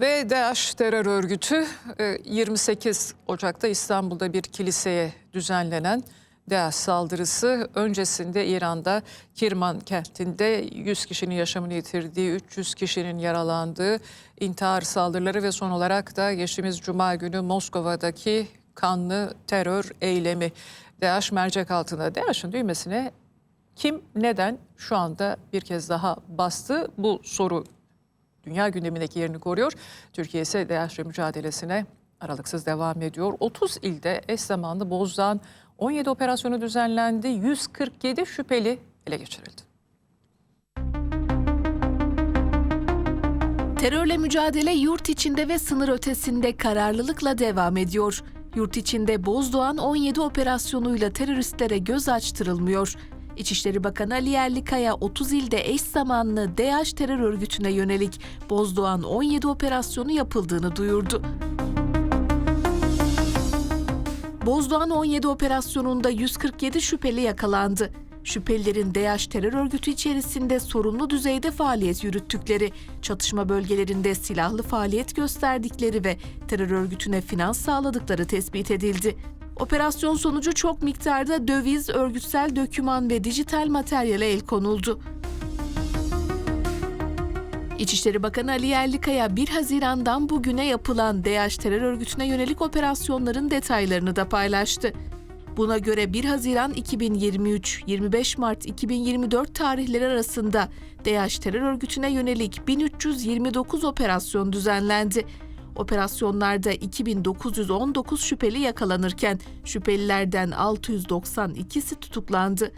Ve DAEŞ terör örgütü e, 28 Ocak'ta İstanbul'da bir kiliseye düzenlenen DAEŞ saldırısı öncesinde İran'da Kirman kentinde 100 kişinin yaşamını yitirdiği, 300 kişinin yaralandığı intihar saldırıları ve son olarak da geçtiğimiz Cuma günü Moskova'daki kanlı terör eylemi. DAEŞ mercek altında. DAEŞ'in düğmesine kim neden şu anda bir kez daha bastı? Bu soru dünya gündemindeki yerini koruyor. Türkiye ise DAEŞ'le mücadelesine aralıksız devam ediyor. 30 ilde eş zamanlı Bozdağ'ın 17 operasyonu düzenlendi. 147 şüpheli ele geçirildi. Terörle mücadele yurt içinde ve sınır ötesinde kararlılıkla devam ediyor. Yurt içinde Bozdoğan 17 operasyonuyla teröristlere göz açtırılmıyor. İçişleri Bakanı Ali Yerlikaya 30 ilde eş zamanlı DAEŞ terör örgütüne yönelik Bozdoğan 17 operasyonu yapıldığını duyurdu. Bozdoğan 17 operasyonunda 147 şüpheli yakalandı. Şüphelilerin DAEŞ terör örgütü içerisinde sorumlu düzeyde faaliyet yürüttükleri, çatışma bölgelerinde silahlı faaliyet gösterdikleri ve terör örgütüne finans sağladıkları tespit edildi. Operasyon sonucu çok miktarda döviz, örgütsel döküman ve dijital materyale el konuldu. İçişleri Bakanı Ali Yerlikaya 1 Haziran'dan bugüne yapılan DAEŞ terör örgütüne yönelik operasyonların detaylarını da paylaştı. Buna göre 1 Haziran 2023-25 Mart 2024 tarihleri arasında DAEŞ terör örgütüne yönelik 1329 operasyon düzenlendi. Operasyonlarda 2919 şüpheli yakalanırken şüphelilerden 692'si tutuklandı.